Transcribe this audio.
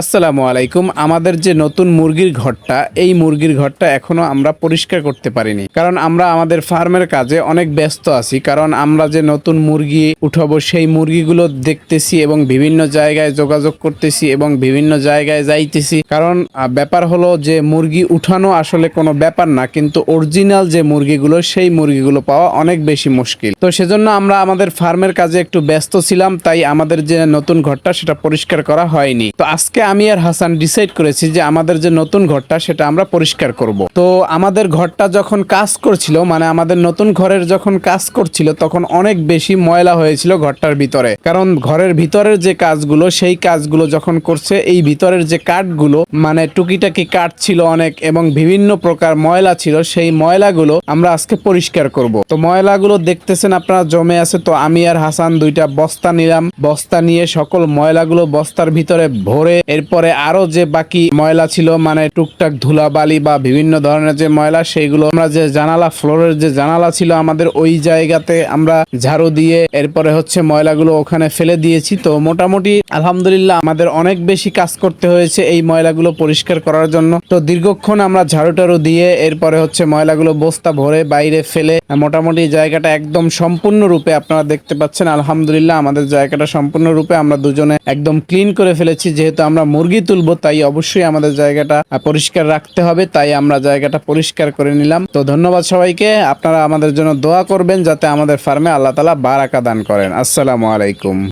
আসসালামু আলাইকুম। আমাদের যে নতুন মুরগির ঘরটা, এই মুরগির ঘরটা এখনও আমরা পরিষ্কার করতে পারিনি। কারণ আমরা আমাদের ফার্মের কাজে অনেক ব্যস্ত আছি। কারণ আমরা যে নতুন মুরগি উঠাবো, সেই মুরগিগুলো দেখতেছি এবং বিভিন্ন জায়গায় যোগাযোগ করতেছি এবং বিভিন্ন জায়গায় যাইতেছি। কারণ ব্যাপার হলো যে মুরগি উঠানো আসলে কোনো ব্যাপার না, কিন্তু অরিজিনাল যে মুরগিগুলো, সেই মুরগিগুলো পাওয়া অনেক বেশি মুশকিল। তো সেজন্য আমরা আমাদের ফার্মের কাজে একটু ব্যস্ত ছিলাম, তাই আমাদের যে নতুন ঘরটা, সেটা পরিষ্কার করা হয়নি। তো আজকে আমি আর হাসান ডিসাইড করেছি যে আমাদের যে নতুন ঘরটা সেটা আমরা পরিষ্কার করব। তো আমাদের ঘরটা যখন কাজ করছিল মানে আমাদের নতুন ঘরের যখন কাজ করছিল, তখন অনেক বেশি ময়লা হয়েছিল ঘরটার ভিতরে। কারণ ঘরের ভিতরের যে কাজগুলো, সেই কাজগুলো যখন করছে, এই ভিতরের যে কাঠগুলো মানে টুকিটাকি কাঠ ছিল অনেক এবং বিভিন্ন প্রকার ময়লা ছিল, সেই ময়লাগুলো আমরা আজকে পরিষ্কার করব। তো ময়লাগুলো দেখতেছেন আপনারা, জমে আছে। তো আমি আর হাসান দুইটা বস্তা নিলাম। বস্তা নিয়ে সকল ময়লাগুলো বস্তার ভিতরে ভরে এরপরে আরও যে বাকি ময়লা ছিল মানে টুকটাক ধুলাবালি বা বিভিন্ন ধরনের যে ময়লা, সেইগুলো আমরা যে জানালা, ফ্লোরের যে জানালা ছিল আমাদের ওই জায়গাতে আমরা ঝাড়ু দিয়ে এরপরে হচ্ছে ময়লাগুলো ওখানে ফেলে দিয়েছি। তো মোটামুটি আলহামদুলিল্লাহ আমাদের অনেক বেশি কাজ করতে হয়েছে এই ময়লাগুলো পরিষ্কার করার জন্য। তো দীর্ঘক্ষণ আমরা ঝাড়ু টাড়ু দিয়ে এরপরে হচ্ছে ময়লাগুলো বস্তা ভরে বাইরে ফেলে মোটামুটি জায়গাটা একদম সম্পূর্ণরূপে আপনারা দেখতে পাচ্ছেন। আলহামদুলিল্লাহ আমাদের জায়গাটা সম্পূর্ণরূপে আমরা দুজনে একদম ক্লিন করে ফেলেছি, যেহেতু আমরা মুরগি তুলবো, তাই অবশ্যই আমাদের জায়গাটা পরিষ্কার রাখতে হবে, তাই আমরা জায়গাটা পরিষ্কার করে নিলাম। তো ধন্যবাদ সবাইকে, আপনারা আমাদের জন্য দোয়া করবেন, যাতে আমাদের ফার্মে আল্লাহ তালা বারাকা দান করেন। আসসালামু আলাইকুম।